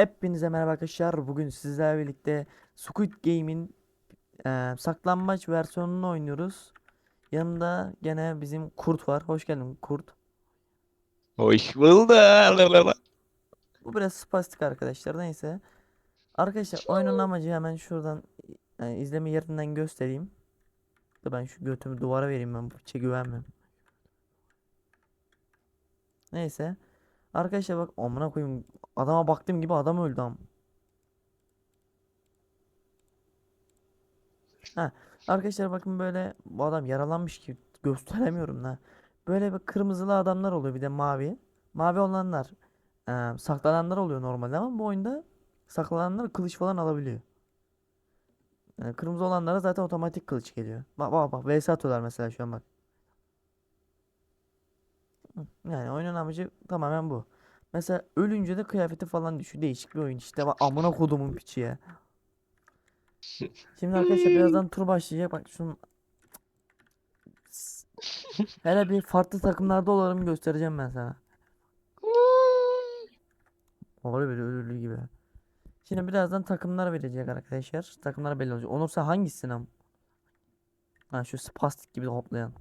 Hepinize merhaba arkadaşlar. Bugün sizlerle birlikte Squid Game'in eee, saklambaç versiyonunu oynuyoruz. Yanında gene bizim Kurt var. Hoş geldin Kurt. Hoş bulduk. Bu biraz spastik arkadaşlar. Neyse. Arkadaşlar oyunun amacı hemen şuradan e, izleme yerinden göstereyim. Ben şu götümü duvara vereyim ben bu piçe güvenmiyorum. Neyse. Arkadaşlar bak amına koyayım adama baktığım gibi adam öldü am. Ha, arkadaşlar bakın böyle bu adam yaralanmış ki gösteremiyorum da. Böyle bir kırmızılı adamlar oluyor bir de mavi. Mavi olanlar e, saklananlar oluyor normalde ama bu oyunda saklananlar kılıç falan alabiliyor. E, kırmızı olanlara zaten otomatik kılıç geliyor. Bak bak bak vs atıyorlar mesela şu an bak. Yani oyunun amacı tamamen bu. Mesela ölünce de kıyafeti falan düşüyor. Değişik bir oyun işte. Bak amına kodumun piçi ya. Şimdi arkadaşlar birazdan tur başlayacak. Bak şunun Hele bir farklı takımlarda olalım göstereceğim ben sana. Öyle böyle ölülü gibi. Şimdi birazdan takımlar verecek arkadaşlar. Takımlar belli olacak. Onursa hangisini? Ha şu spastik gibi hoplayan.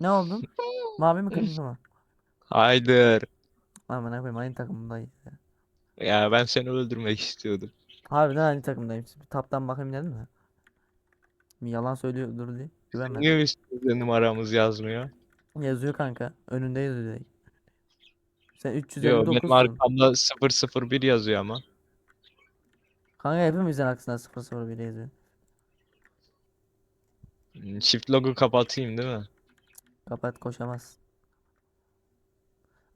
Ne oldun? Mavi mi kırmızı mı? Haydır. Aman ne koyayım aynı takımdayız ya. Ya ben seni öldürmek istiyordum. Harbiden aynı takımdayım. Bir taptan bakayım dedim mi? Yalan söylüyor dur diye. Güvenmedim. Niye üstümüzde numaramız yazmıyor? Yazıyor kanka. Önünde yazıyor direkt. Sen Yo 359'sun. benim arkamda 001 yazıyor ama. Kanka hepimizin arkasında 001 yazıyor. Hmm, Çift logo kapatayım değil mi? Kapat koşamaz.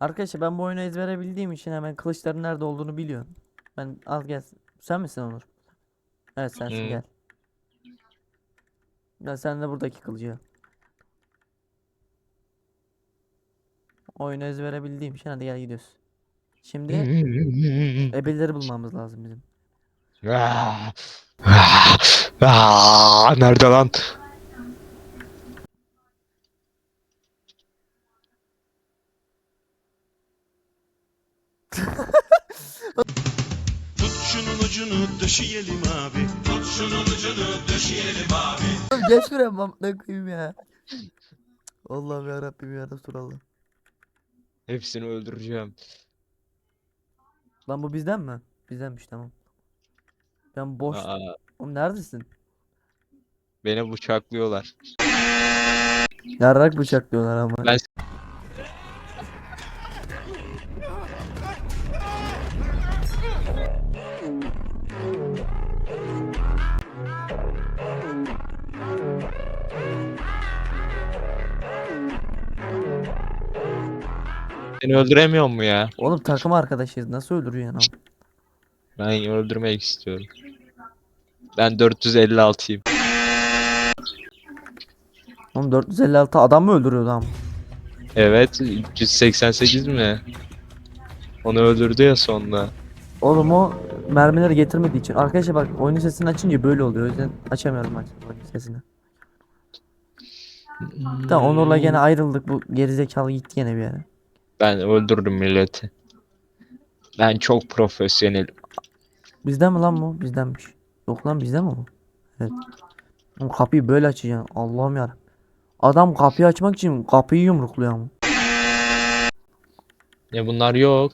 Arkadaşlar ben bu oyunu ezbere bildiğim için hemen kılıçların nerede olduğunu biliyorum. Ben al gel. Sen misin Onur? Evet sensin Hı. gel. Ya sen de buradaki kılıcı. al. Oyunu ezbere bildiğim için hadi gel gidiyoruz. Şimdi ebeleri bulmamız lazım bizim. Ah, ah, ah, Nerede lan? Tut şunun ucunu döşeyelim abi. Tut şunun ucunu döşeyelim abi. Oğlum Geç şuraya ne koyayım ya. Allah'ım ya Rabbim ya Resulallah. Hepsini öldüreceğim. Lan bu bizden mi? Bizdenmiş tamam. Ben boş. Aa, Oğlum neredesin? beni bıçaklıyorlar. Yarrak bıçaklıyorlar ama. Ben- Seni öldüremiyor mu ya? Oğlum takım arkadaşıyız. Nasıl öldürüyorsun ama? Ben öldürmek istiyorum. Ben 456'yım. Oğlum 456 adam mı öldürüyordu ama? Evet, 388 mi? Onu öldürdü ya sonunda. Oğlum o mermileri getirmediği için. Arkadaşlar bak oyunun sesini açınca böyle oluyor. O yüzden açamıyorum aç oyunun sesini. Tamam Onur'la gene ayrıldık. Bu gerizekalı gitti gene bir yere. Ben öldürdüm milleti. Ben çok profesyonelim. Bizden mi lan bu? Bizdenmiş. Yok lan bizden mi bu? Evet. Oğlum kapıyı böyle açacaksın. Allah'ım ya. Adam kapıyı açmak için kapıyı yumrukluyor ama. Ya bunlar yok.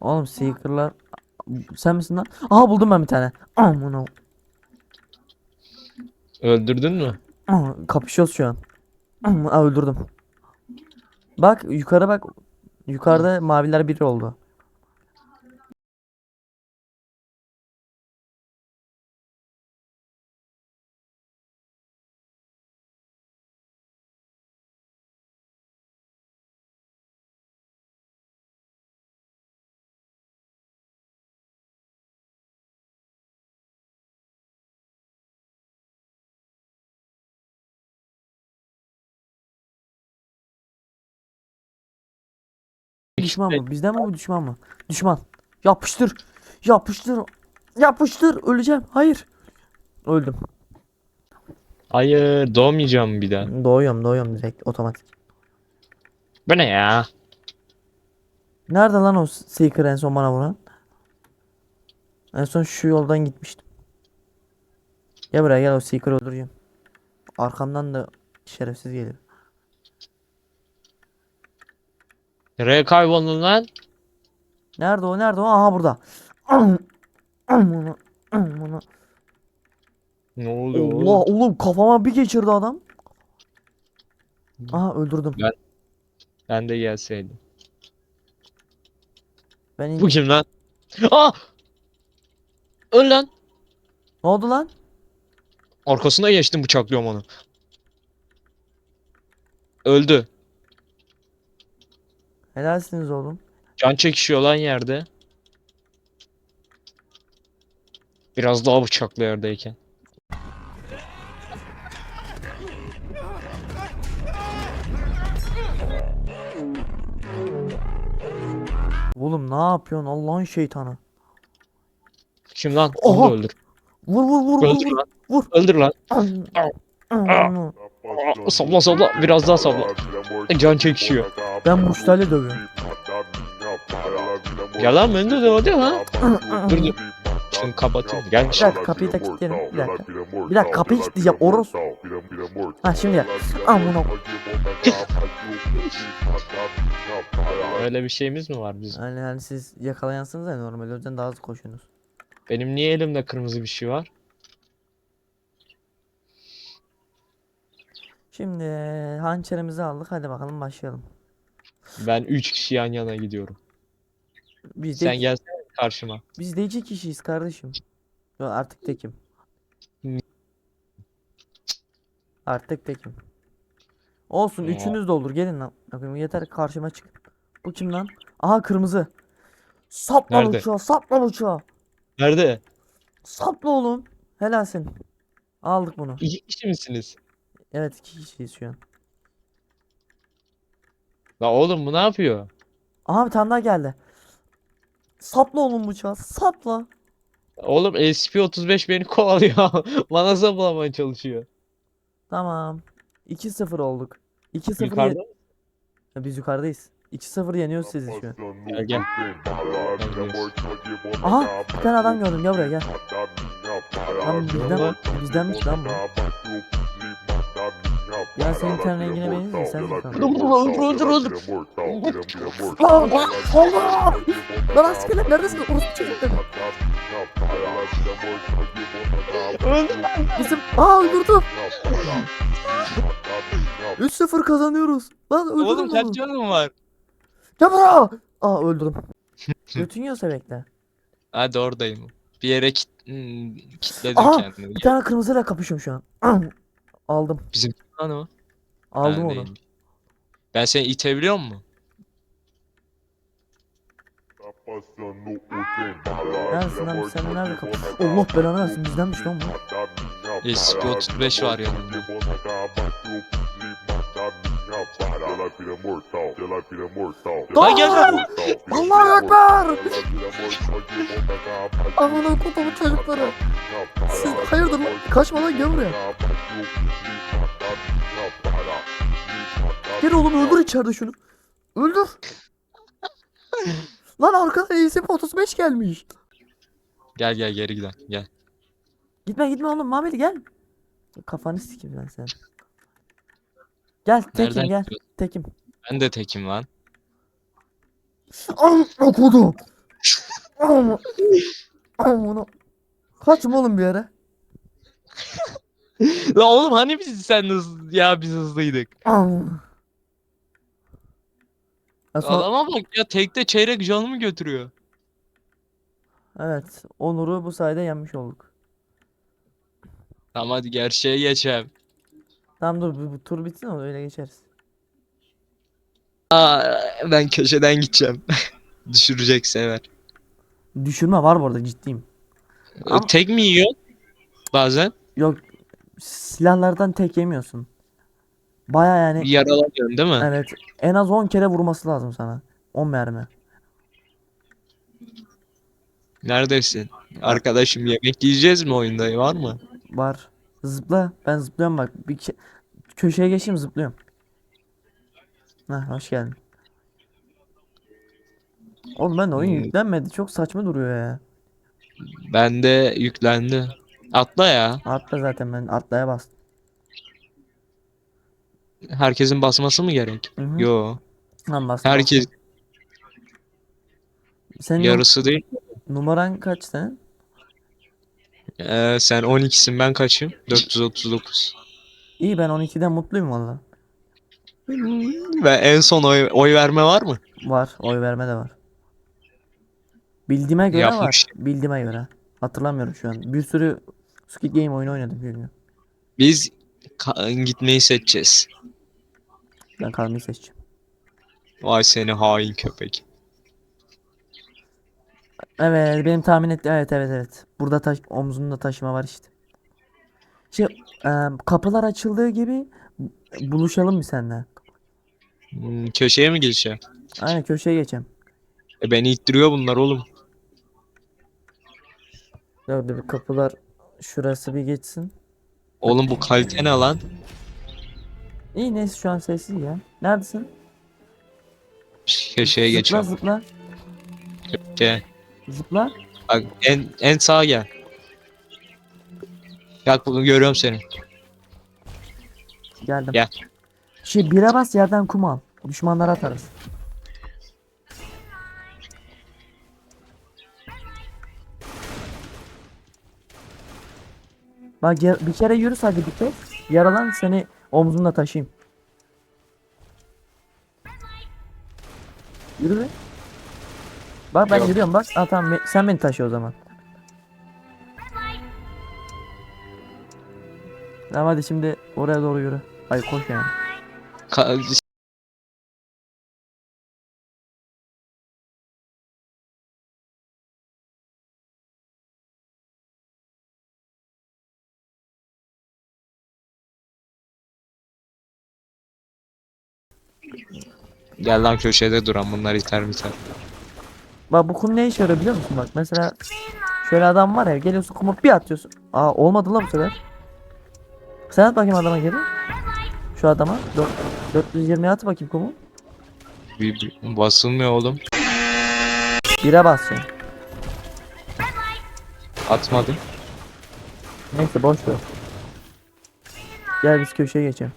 Oğlum Seeker'lar sen misin lan? Aha buldum ben bir tane. Aman Öldürdün mü? Kapışıyoruz şu an. Aa, öldürdüm. Bak yukarı bak. Yukarıda maviler biri oldu. Düşman mı? Bizden mi bu düşman mı? Düşman. Yapıştır. Yapıştır. Yapıştır. Öleceğim. Hayır. Öldüm. Hayır, doğmayacağım bir daha. Doğuyorum doğuyorum direkt otomatik. Bu ne ya? Nerede lan o Seeker en son bana vuran? En son şu yoldan gitmiştim. Gel buraya gel o Seeker'ı öldüreceğim. Arkamdan da şerefsiz geliyor. Nereye kayboldun lan? Nerede o? Nerede o? Aha burada. Ne oluyor Allah oğlum? kafama bir geçirdi adam. Aha öldürdüm. Ben- Ben de gelseydim. Ben Bu kim lan? Aa! Öl lan. Ne oldu lan? Arkasına geçtim bıçaklıyorum onu. Öldü. Helalsiniz oğlum. Can çekişiyor lan yerde. Biraz daha bıçaklı yerdeyken. Oğlum ne yapıyorsun Allah'ın şeytanı. Kim lan? Onu da Oha! öldür. Vur vur vur vur Öldür vur. lan. Vur. Öldür lan. Aa, Sabla sabla. Biraz daha sabla. Can çekişiyor. Ben muştayla dövüyorum. Ya lan beni de dövdü ha. Dur dur. Şunu kapatayım. Gelmiş. Bir dakika, kapıyı da kilitleyelim. Bir dakika. Bir dakika, kapıyı kilitleyeceğim, Oros. Ha şimdi gel. Amına. Öyle bir şeyimiz mi var bizim? Yani, yani siz yakalayansınız ya normal o yüzden daha hızlı koşuyorsunuz. Benim niye elimde kırmızı bir şey var? Şimdi hançerimizi aldık hadi bakalım başlayalım. Ben 3 kişi yan yana gidiyorum. Biz de, Sen gelsene karşıma. biz de iki kişiyiz kardeşim. Yo, artık tekim. Artık tekim. Olsun Ya. üçünüz de olur gelin lan. Bakayım yeter karşıma çık. Bu kim lan? Aha kırmızı. Sapla Nerede? uçağı sapla uçağı. Nerede? Sapla oğlum. Helalsin. Aldık bunu. İki kişi misiniz? Evet iki kişiyiz şu an. La oğlum bu ne yapıyor? Aha bir tane daha geldi. Sapla oğlum bıçağı. Sapla. Oğlum SP35 beni kovalıyor. Bana saplamaya çalışıyor. Tamam. 2-0 olduk. 2-0 ye- Yukarıda mı? Ya Biz yukarıdayız. 2-0 yeniyoruz sizi şu an. Gel gel. Aha bir tane adam gördüm gel buraya gel. Lan bizden, bizdenmiş lan bu. Ya senin ten rengine benziyor sen de. Lan Allah! Lan askerler neredesin? Orospu çocukları. Öldür. Bizim aa öldürdüm. 3-0 kazanıyoruz. Lan öldürdüm Oğlum kaç canın var? Gel buraya. Aa öldürdüm. Götün yiyorsa bekle. Hadi oradayım. Bir yere kit hmm, kitledim Aha, kendimi. Bir tane kırmızıyla kapışıyorum şu an. Aldım. Bizim lan o. Aldım onu. değilmiş. Ben seni itebiliyor mu? Neredesin lan? Sen nerede kapışıyorsun? Allah belanı versin bizdenmiş lan bu. SP35 var yanında. Lan gel lan! Allahu Ekber! Amına kodumun çocukları. Siz hayırdır lan? Kaçma lan gel buraya. Gel oğlum öldür içeride şunu. Öldür. lan arkada ESP 35 gelmiş. Gel gel geri gidelim gel. Gitme gitme oğlum Mehmet gel. Kafanı sikeyim ben sen. Gel tekim Nereden gel. gidiyorsun? Tekim. Ben de tekim lan. Amına kodum. Amına. Amına. Kaçma oğlum bir yere. La oğlum hani biz sen hızlı ya biz hızlıydık. Amına. Ya Adama bak ya tekte çeyrek canımı götürüyor. Evet, Onur'u bu sayede yenmiş olduk. Tamam hadi gerçeğe geçelim. Tamam dur bu, bu tur bitsin o öyle geçeriz. Aa, ben köşeden gideceğim. Düşürecek sever. Düşürme var bu arada ciddiyim. Ama- Tek mi yiyor? Bazen Yok silahlardan tek yemiyorsun. Baya yani yaralanıyorsun değil mi? evet en az 10 kere vurması lazım sana. 10 mermi. Neredesin? Arkadaşım yemek yiyeceğiz mi oyunda? Var mı? Var. Zıpla. Ben zıplıyorum bak. Bir ke- köşeye geçeyim zıplıyorum. Heh, hoş geldin. Oğlum ben de oyun Hmm. yüklenmedi. Çok saçma duruyor ya. Bende yüklendi. Atla ya. Atla zaten ben atlaya bastım. Herkesin basması mı gerek? Hı hı. Yo. Bastım. Herkes Senin yarısı değil. numaran kaç senin? Ee, sen 12'sin ben kaçım? 439. İyi ben 12'den mutluyum valla. Ve en son oy, oy verme var mı? Var. Oy verme de var. Bildiğime göre Yapmış. var. Bildiğime göre. Hatırlamıyorum şu an. Bir sürü Squid Game oyunu oynadım bilmiyorum. Biz ka- gitmeyi seçeceğiz. Ben kalmayı seçeceğim. Vay seni hain köpek. Evet benim tahmin ettiğim evet evet evet. Burada taş omzumda taşıma var işte. Şey e, kapılar açıldığı gibi buluşalım bir seninle. Hmm, köşeye mi gireceğim? Aynen köşeye geçelim. E beni ittiriyor bunlar oğlum. Dur bir kapılar şurası bir geçsin. Oğlum bu kalite ne lan? İyi neyse şu an sessiz ya. Neredesin? Köşeye Zıpla geçiyorum. zıpla. Köşeye. Zıpla. Bak en en sağa gel. Bak bunu görüyorum seni. Geldim. Gel. Şey bire bas yerden kum al. Düşmanlara atarız. Bak bir kere yürü sadece bir kez. Yaralan seni omzumda taşıyayım. Yürü be. Bak ben Yok. yürüyorum bak. Aa, tamam be- sen beni taşı o zaman. Tamam hadi şimdi oraya doğru yürü. Hayır koş yani. Ka- Gel lan köşede duran bunlar iter biter. Bak bu kum ne işe yarıyor biliyor musun? Bak mesela şöyle adam var ya geliyorsun kumu bir atıyorsun. Aa olmadı la bu sefer. Sen at bakayım adama geri. Şu adama. Dört- 420 at bakayım kumu. Bir, bir- basılmıyor oğlum. Bire basacaksın. Atmadım. Neyse boş ver. Gel biz köşeye geçelim.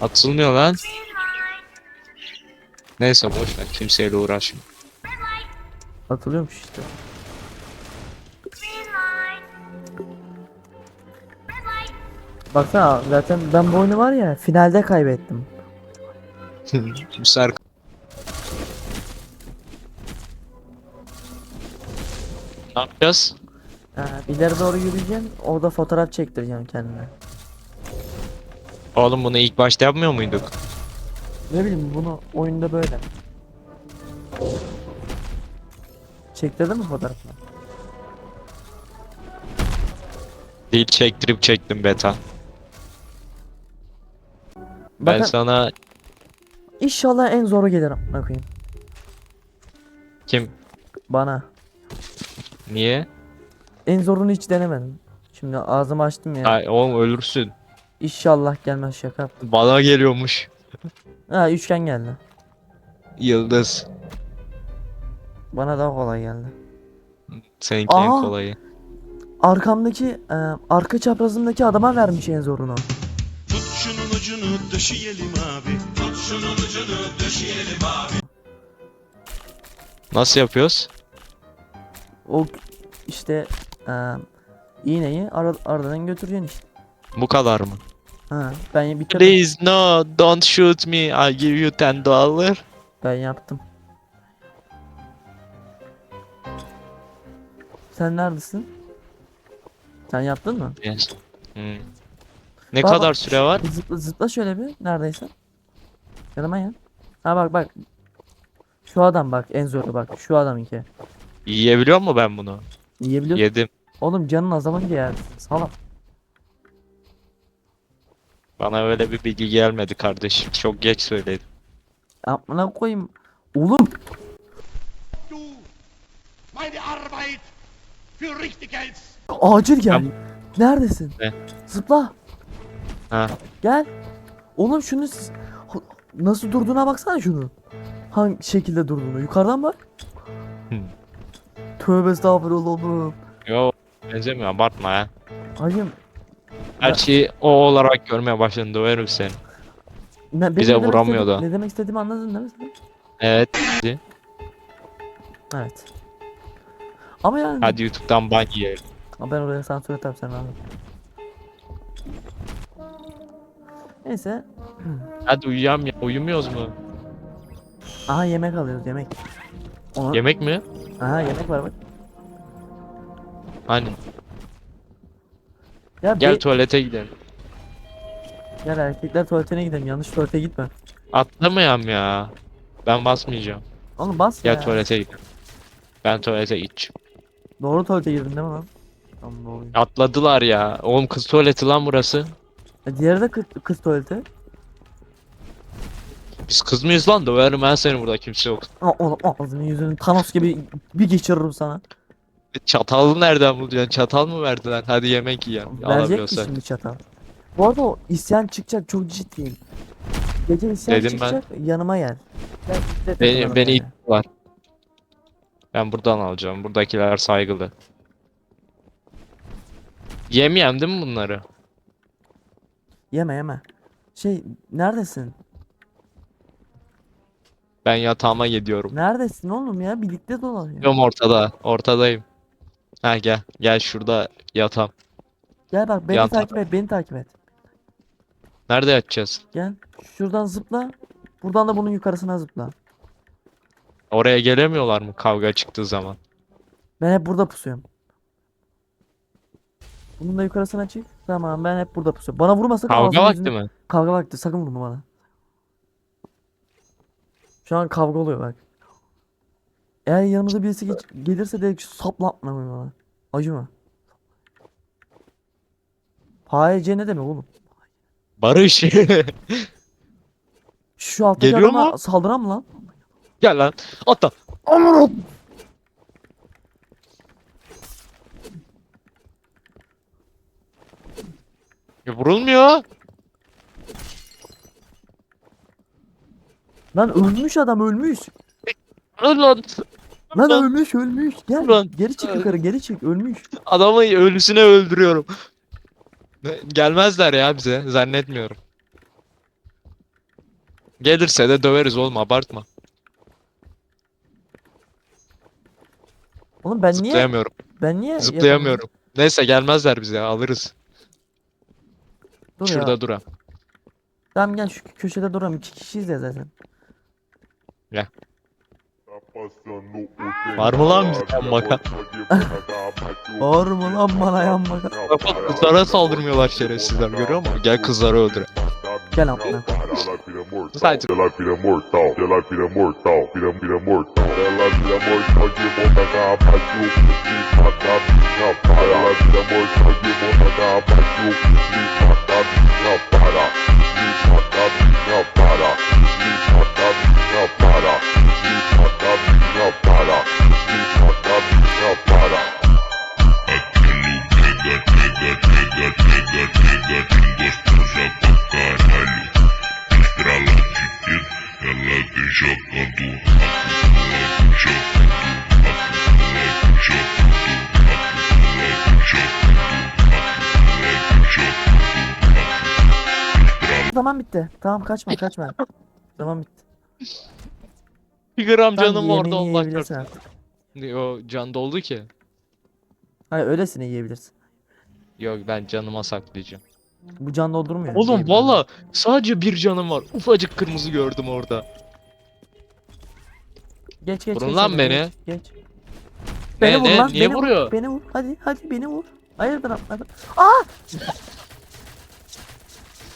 Atılmıyor lan. Neyse boş ver kimseyle uğraşma. Atılıyormuş işte. Baksana zaten ben bu oyunu var ya finalde kaybettim. Sefer Ne yapacağız? Ha, ileri doğru yürüyeceğim. Orada fotoğraf çektireceğim kendime. Oğlum bunu ilk başta yapmıyor muyduk? Ne bileyim bunu oyunda böyle. Çektirdin mi fotoğrafını? Değil çektirip çektim beta. Ben Bakın sana inşallah en zoru gelir amına koyayım. kim? Bana. Niye? En zorunu hiç denemedim. Şimdi ağzımı açtım ya. Ay, oğlum ölürsün. İnşallah gelmez şaka. yaptım. Bana geliyormuş. Ha üçgen geldi. Yıldız. Bana daha kolay geldi. Seninki en Aa! kolayı. Arkamdaki e, arka çaprazımdaki adama vermiş en zorunu. Tut şunun ucunu döşeyelim abi. Tut şunun ucunu döşeyelim abi. Nasıl yapıyoruz? O işte e, iğneyi ara, aradan götüreceksin işte. Bu kadar mı? Ha, ben bitirdim. Please no, don't shoot me. I'll give you 10 dollar. Ben yaptım. Sen neredesin? Sen yaptın mı? Yes. Hmm. Ne Bak, kadar bak, süre var? Bir Zıpla, zıpla şöyle bir neredeyse. Yanıma ya. Ha bak bak. Şu adam bak en zoru bak. Şu adamınki. Yiyebiliyor mu ben bunu? Yiyebiliyorsun. Yedim. Oğlum canın azalınca yersin. Salak. Bana öyle bir bilgi gelmedi kardeşim. Çok geç söyledim. Amına koyayım. Oğlum. Du, meine Arbeit für richtig hältst. Acil gel. Ben- Neredesin? Ne? Zıpla. Ha. Gel. Oğlum şunu nasıl durduğuna baksana şunun. Hangi şekilde durduğunu. Yukarıdan bak. Hı. Tövbe estağfurullah oğlum. Yo benzemiyor abartma ya. Hacım Her şeyi o olarak görmeye başladın döverim seni. ne, Bize ne demek vuramıyordu. istediğim- Ne demek istediğimi anladın değil mi sen? Evet. Evet. Ama yani Hadi YouTube'dan ban yiyelim. Ama ben oraya sansür ederim sen anladın. Neyse. Hadi uyuyam ya. Uyumuyoruz mu? Aha yemek alıyoruz yemek. Onu... Yemek mi? Aha yemek var bak. Hani Ya gel be- tuvalete gidelim. Gel erkekler tuvaletine gidelim. Yanlış tuvalete gitme. Atlamayam ya. Ben basmayacağım. Oğlum bas Gel ya. tuvalete gidelim. Ben tuvalete gideceğim. Doğru tuvalete girdin değil mi lan? Tamam doğru. Atladılar ya. Oğlum kız tuvaleti lan burası. E, diğeri de kız, kız tuvaleti. Biz kız mıyız lan? Döverim ben seni burada kimse yok. Aa, oğlum ağzını yüzünü Thanos gibi bir geçiririm sana. Çatalı nereden bulacaksın? Çatal mı verdiler? Hadi yemek yiyelim. Verecek ki Alabiliyorsak. şimdi çatal. Bu arada o isyan çıkacak çok ciddiyim. Gece isyan Dedim ben. çıkacak yanıma gel. Gel, şiddet Beni, yapalım beni yani. itiyorlar. Ben buradan alacağım. Buradakiler saygılı. Yemeyem değil mi bunları? Yeme yeme. Şey neredesin? Ben yatağıma gidiyorum. Neredesin oğlum ya? Birlikte dolanıyor. Yok ortada. Ortadayım. Ha gel. Gel şurada yatam. Gel bak beni Yan takip et, beni takip et. Nerede yatacağız? Gel. Şuradan zıpla. Buradan da bunun yukarısına zıpla. Oraya gelemiyorlar mı kavga çıktığı zaman? Ben hep burada pusuyorum. Bunun da yukarısına çık. Tamam ben hep burada pusuyorum. Bana vurma sakın Kavga vakti yüzünü- mi? Kavga vakti sakın vurma bana. Şu an kavga oluyor bak. Eğer yanımıza birisi geç- gelirse direkt sapla atma bana. Acıma. HC ne demek oğlum? Barış. Şu alttaki Geliyor adama mu? saldıran mı lan? gel lan. Atla. Ya vurulmuyor. Lan ölmüş adam ölmüş. Lan lan. Lan Lan. ölmüş ölmüş. Gel Ulan. geri çık yukarı geri çık ölmüş. Adamı ölüsüne öldürüyorum. Ne- Gelmezler ya bize. Zannetmiyorum. Gelirse de döveriz oğlum abartma. Oğlum ben niye Zıplayamıyorum. ben niye Zıplayamıyorum. Neyse gelmezler bize alırız. Dur Şurada ya. duram. Tamam gel şu köşede duralım. iki kişiyiz ya zaten. Var mı lan bizden bakan? Var mı lan bana yan bakan? Bak kızlara saldırmıyorlar şerefsizler görüyor musun? Gel kızları öldüre. Gel amına. Sadece Zaman bitti. Tamam kaçma kaçma. Zaman bitti. bir gram canım orada yemeğini Allah yiyebilirsin çarpsın. artık. O can doldu ki. Hayır öylesine yiyebilirsin. Yok ben canıma saklayacağım. Bu can doldurmuyor. Oğlum valla sadece bir canım var. Ufacık kırmızı gördüm orada. Geç geç Vurun geç, lan hadi, beni. Geç. geç. Ne Beni vur ne lan, niye beni vur, vuruyor? Beni vur. Hadi hadi beni vur. Hayırdır atladın. Aa!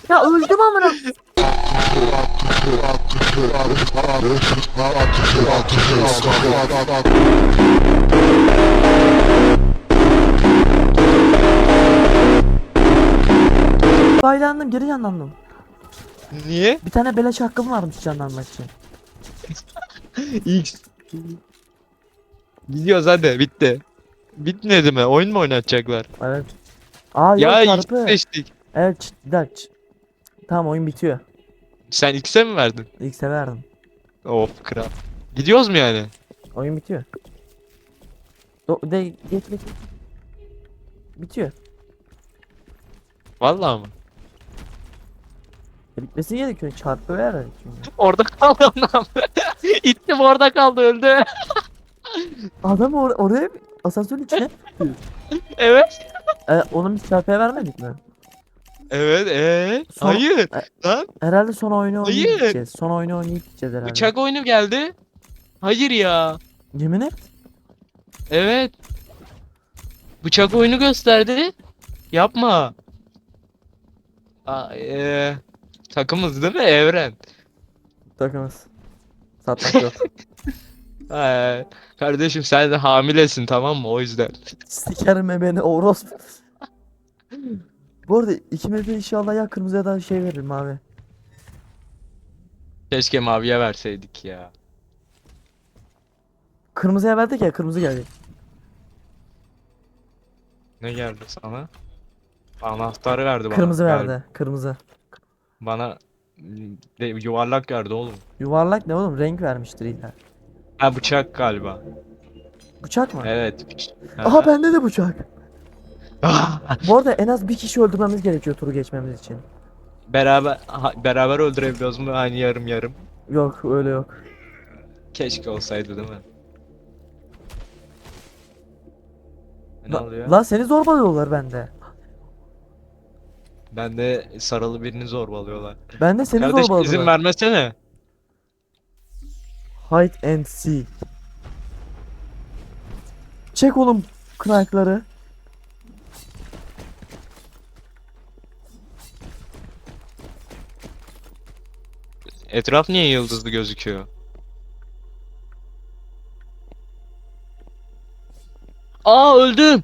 Ya öldüm amına. Baylandım geri canlandım. Niye? Bir tane beleş hakkım varmış canlanmak için. X. Gidiyoruz hadi bitti. Bitmedi mi? Oyun mu oynatacaklar? Evet. Aa yok ya X çarpı. seçtik. Evet ç- bir dakika. ç- Tamam oyun bitiyor. Sen X'e mi verdin? İlk severdim. Of kral. Gidiyoruz mu yani? Oyun bitiyor. O, de geç. geç. Bitiyor. Vallahi mı? E, bitmesi gerekiyor. Çarpı ver çünkü. Orada kaldı adam. İttim orada kaldı öldü. Adam or oraya asansörün içine. evet. E, onun biz çarpıya vermedik mi? Evet ee? Son- Hayır. E- Lan Herhalde son oyunu oynayıp Hayır. gideceğiz. Son oyunu oynayıp gideceğiz herhalde. bıçak oyunu geldi. Hayır ya. Yemin et. Evet. Bıçak oyunu gösterdi. Yapma. Aa, ee, takımız değil mi? Evren. Takımız. Satmak yok. Ee, kardeşim sen de hamilesin tamam mı? O yüzden. Sikerim be beni orospu. Bu arada ikimiz de inşallah ya kırmızı ya da şey veririm abi. Keşke maviye verseydik ya. Kırmızıya verdik ya kırmızı geldi. Ne geldi sana? Anahtarı verdi bana. Kırmızı verdi. Kırmızı. Bana de, yuvarlak verdi oğlum. Yuvarlak ne oğlum? Renk vermiştir illa. Ha bıçak galiba. Bıçak mı? Evet. Aha bende de bıçak. Bu arada en az bir kişi öldürmemiz gerekiyor turu geçmemiz için. beraber ha- beraber öldürebiliyoruz mu? Aynı yarım yarım. Yok öyle yok. Keşke olsaydı değil mi? Ne La, oluyor? la seni zorbalıyorlar bende. Ben de sarılı birini zorbalıyorlar. Ben de seni Kardeş izin zorbalıyorlar. vermesene. Hide and seek. Çek oğlum knife'ları. Etraf niye yıldızlı gözüküyor? Aa öldüm.